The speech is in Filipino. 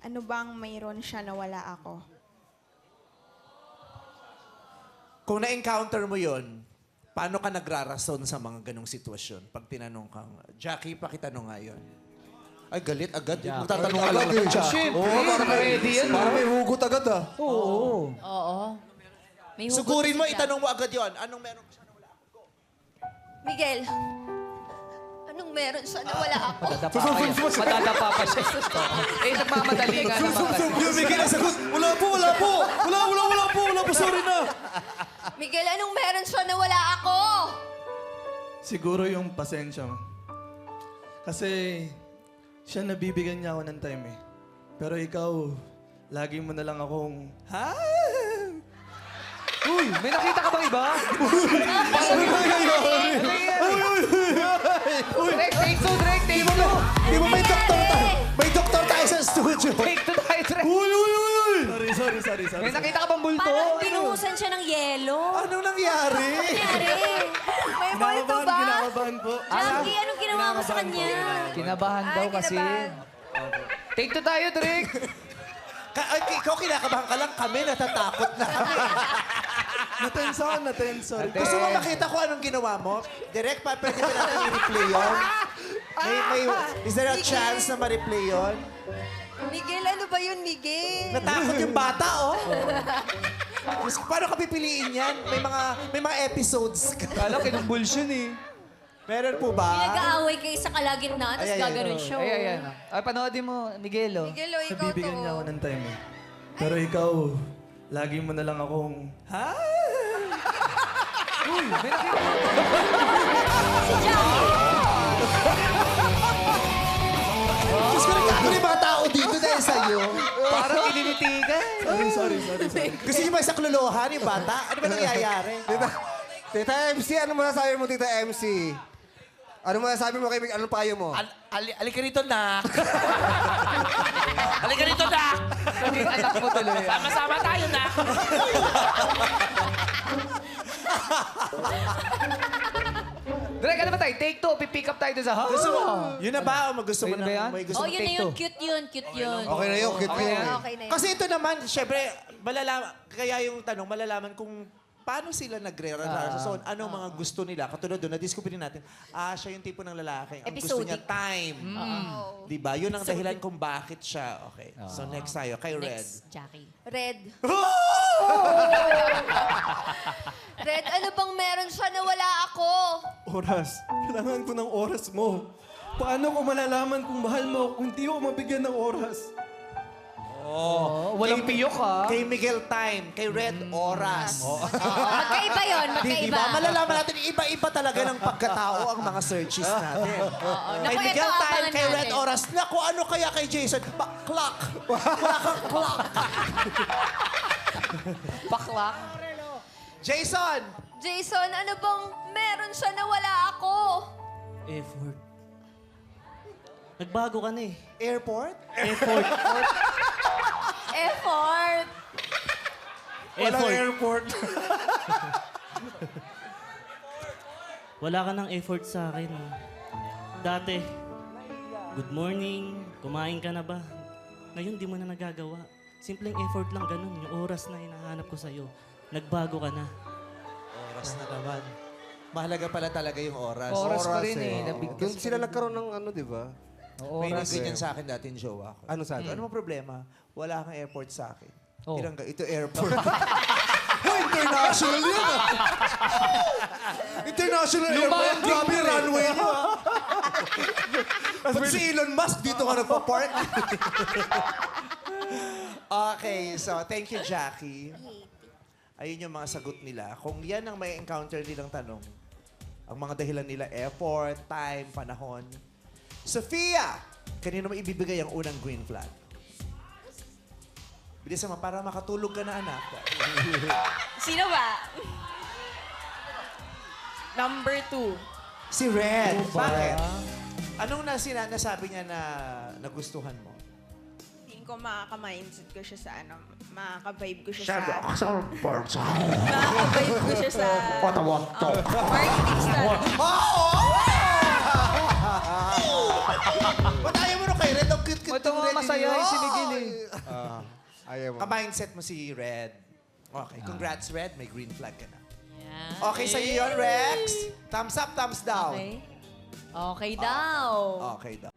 ano bang mayroon siya na wala ako? Kung na-encounter mo yon, paano ka nagrarason sa mga ganong sitwasyon? Pag tinanong kang, Jackie, pakitanong nga yun. Ay, galit agad. Magtatanong agad. Agad eh. Siyempre, Oo, parang may, ready yan, parang may hugot agad ah. Oo. Oo. May hugot Sugurin mo, itanong mo agad yon. Anong meron siya? Miguel, anong meron siya na wala ako? Madadapa pa yan. Madadapa pa siya. eh, nagmamadali nga naman kasi. Yung bigyan ang sagot, wala po, wala po. Wala, wala, wala po, wala po, sorry na. Miguel, anong meron siya na wala ako? Siguro yung pasensya mo. Kasi siya nabibigyan niya ako ng time eh. Pero ikaw, lagi mo na lang akong, ha? Uy, may nakita ka bang iba? Drake, Sorry, sorry. May nakita ka bang bulto? Parang binuhusan siya ng yelo. Anong nangyari? Nangyari? May multo Kinakabahan, ba? kinakabahan po. Jackie, anong ginawa mo sa kanya? Kinabahan Ay, daw kasi. kinabahan. Take two tayo, Drake. Ka ay, ikaw kinakabahan ka lang, kami natatakot na. Natense ako, natense, sorry. Gusto mo makita ko anong ginawa mo? Direct pa, pwede ba natin i-replay yun? May, may, is there a chance na ma-replay yun? Miguel, ano ba yun, Miguel? Natakot yung bata, oh. Ko, Paano ka pipiliin yan? May mga may mga episodes ka. Kala kinumbulsyon eh. Meron po ba? Nag-aaway kayo sa kalagitnaan, tapos Ay, ay, ay. gaganon siya. Ay, ay, ay. Ay, panoodin mo, Miguel, oh. Miguel, oh, ikaw Nabibigyan to. niya ako ng time eh. Pero ikaw, lagi mo na lang akong, ha? Uy, may nakita. Si Jackie! Tao dito dahil sa'yo. Parang ininitigan. Sorry, sorry, sorry, sorry. Gusto niyo ba isakluluhan yung bata? Ano ba nangyayari? Tita, Tita MC, ano masasabi mo, Tita MC? Ano masasabi mo kay Miguel? Anong payo mo? Al ali alika rito, nak. alika rito, nak. Naging anak mo tuloy. Sama-sama tayo, nak. Drake, ano ba tayo? Take two, pipick up tayo dun sa house. Gusto mo? Yun na ba? O gusto mo Ayun na? ba yan? May gusto Oh, mo? yun na yun. Cute yun, cute yun. Okay na yun, cute yun. Okay na yun. Kasi ito naman, syempre, malalaman, kaya yung tanong, malalaman kung paano sila nagre-relasyon, anong mga gusto nila. Katulad doon, na-discover natin, ah, siya yung tipo ng lalaki. Ang gusto niya, Episodic. time. Di ba? Yun ang dahilan kung bakit siya. Okay. So next tayo, kay Red. Next, Jackie. Red. Red, ano bang meron siya na wala ako? Oras. Kailangan ko ng oras mo. Paano ko malalaman kung mahal mo ako kung hindi ako mabigyan ng oras? Oh, walang piyok, ah. Kay Miguel time, kay Red oras. Oo, magkaiba yun, Di, magkaiba. di ba? Malalaman natin, iba-iba talaga ng pagkatao ang mga searches natin. Kay Naku, Miguel ito, time, abangan kay Red natin. oras. Naku, ano kaya kay Jason? Ba- clock. Wala kang clock. Paklak. Jason! Jason, ano bang meron siya na wala ako? Effort. Nagbago ka na eh. Airport? Effort. Effort. Walang Effort. airport. Wala ka ng effort sa akin. Dati, good morning, kumain ka na ba? Ngayon, di mo na nagagawa. Simpleng effort lang ganun. Yung oras na hinahanap ko sa'yo. Nagbago ka na. Oras na naman. Mahalaga pala talaga yung oras. Oras pa rin eh. Oo. Nabigkas Doon sila nagkaroon ng ano, di ba? May Oras. nagganyan sa akin dati yung jowa ko. Ano sabi? Ano mo problema? Wala kang airport sa akin. Oh. Tirangga, ito airport. international yun ah. international airport. Grabe yung runway niyo ah. Ba't si Elon Musk dito ka nagpa-park? Okay, so thank you, Jackie. Ayun yung mga sagot nila. Kung yan ang may encounter nilang tanong, ang mga dahilan nila, effort, time, panahon. Sophia, kanino mo ibibigay ang unang green flag? Bilis naman, para makatulog ka na, anak. Sino ba? Number two. Si Red. Bakit? Anong nasina, nasabi niya na nagustuhan mo? Ko makaka-mindset ko siya sa ano, makaka-vibe ko siya sa... Makaka-vibe ko siya sa... Marketing style. Ba't ayaw mo na kay Red? Ang cute-cute Ito ng nga Red masaya ninyo. si Miguel eh. Ah, ayaw mo. Ka-mindset mo si Red. Okay, congrats Red. May green flag ka na. Yeah. Okay sa'yo yun, Rex? Thumbs up, thumbs down. Okay. Okay daw. Okay daw.